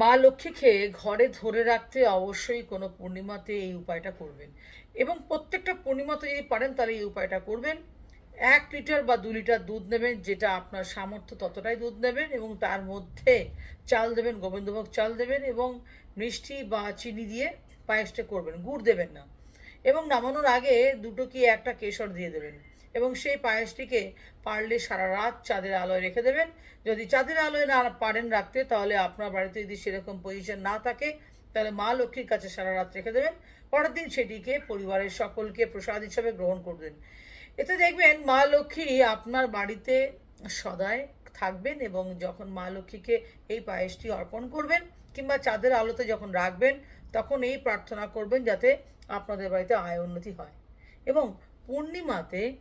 মা লক্ষ্মীকে ঘরে ধরে রাখতে অবশ্যই কোনো পূর্ণিমাতে এই উপায়টা করবেন। এবং প্রত্যেকটা পূর্ণিমাতে যদি পারেন তাহলে এই উপায়টা করবেন। এক লিটার বা দু লিটার দুধ নেবেন, যেটা আপনার সামর্থ্য ততটাই দুধ নেবেন এবং তার মধ্যে চাল দেবেন, গোবিন্দভোগ চাল দেবেন এবং মিষ্টি বা চিনি দিয়ে পায়েসটা করবেন। গুড় দেবেন না। এবং নামানোর আগে দুটো কি একটা কেশর দিয়ে দেবেন। এবং সেই পায়েসটিকে পারলে সারা রাত চাঁদের আলোয় রেখে দেবেন। যদি চাঁদের আলোয় না পারেন রাখতে, তাহলে আপনার বাড়িতে যদি সেরকম পজিশন না থাকে, তাহলে মা লক্ষ্মীর কাছে সারা রাত রেখে দেবেন। পরের দিন সেটিকে পরিবারের সকলকে প্রসাদ হিসাবে গ্রহণ করবেন এতে দেখবেন মা লক্ষ্মী আপনার বাড়িতে সদায় থাকবেন এবং যখন মা লক্ষ্মীকে এই পায়েসটি অর্পণ করবেন কিংবা চাঁদের আলোতে যখন রাখবেন, তখন এই প্রার্থনা করবেন যাতে আপনাদের বাড়িতে আয় উন্নতি হয়। এবং পূর্ণিমাতে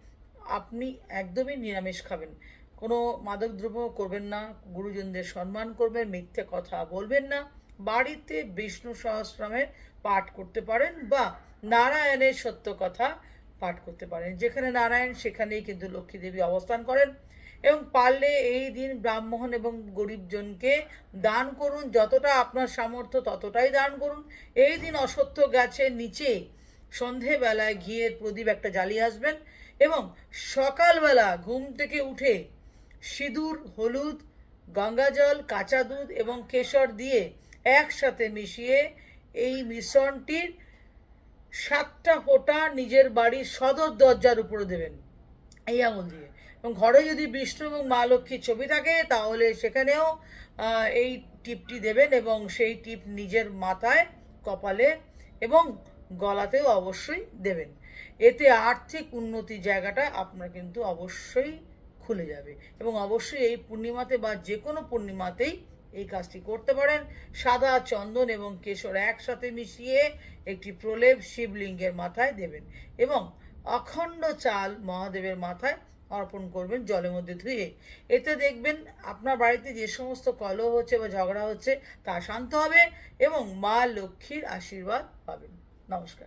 আপনি একদমই নিরামিষ খাবেন। কোনো মাদকদ্রব্য করবেন না, গুরুজনদের সম্মান করবেন, মিথ্যে কথা বলবেন না, বাড়িতে বিষ্ণু সহস্রনামের পাঠ করতে পারেন বা নারায়ণের সত্য কথা পাঠ করতে পারেন। যেখানে নারায়ণ, সেখানেই কিন্তু লক্ষ্মী দেবী অবস্থান করেন। এবং পারলে এই দিন ব্রাহ্মণ এবং গরিবজনকে দান করুন। যতটা আপনার সামর্থ্য ততটাই দান করুন। এই দিন অসত্য গাছের নিচে সন্ধেবেলায় ঘিয়ের প্রদীপ একটা জ্বালিয়ে আসবেন এবং সকালবেলা ঘুম থেকে উঠে সিঁদুর, হলুদ গঙ্গাজল কাঁচা দুধ এবং কেশর দিয়ে একসাথে মিশিয়ে এই মিশ্রণটির সাতটা ফোঁটা নিজের বাড়ির সদর দরজার উপরে দেবেন। এই আঙুল দিয়ে। এবং ঘরে যদি বিষ্ণু এবং মা লক্ষ্মীর ছবি থাকে, তাহলে সেখানেও এই টিপটি দেবেন এবং সেই টিপ নিজের মাথায়, কপালে এবং গলাতেও অবশ্যই দেবেন। এতে আর্থিক উন্নতি জায়গাটা আপনার কিন্তু অবশ্যই খুলে যাবে এবং অবশ্যই এই পূর্ণিমাতে বা যে কোনো পূর্ণিমাতেই এই কাজটি করতে পারেন। সাদা চন্দন এবং কেশর একসাথে মিশিয়ে একটি প্রলেপ শিবলিঙ্গের মাথায় দেবেন এবং অখণ্ড চাল মহাদেবের মাথায় অর্পণ করবেন জলের মধ্যে ধুয়ে। এতে দেখবেন আপনার বাড়িতে যে সমস্ত কলহ হচ্ছে বা ঝগড়া হচ্ছে তা শান্ত হবে এবং মা লক্ষ্মীর আশীর্বাদ পাবেন। নমস্কার।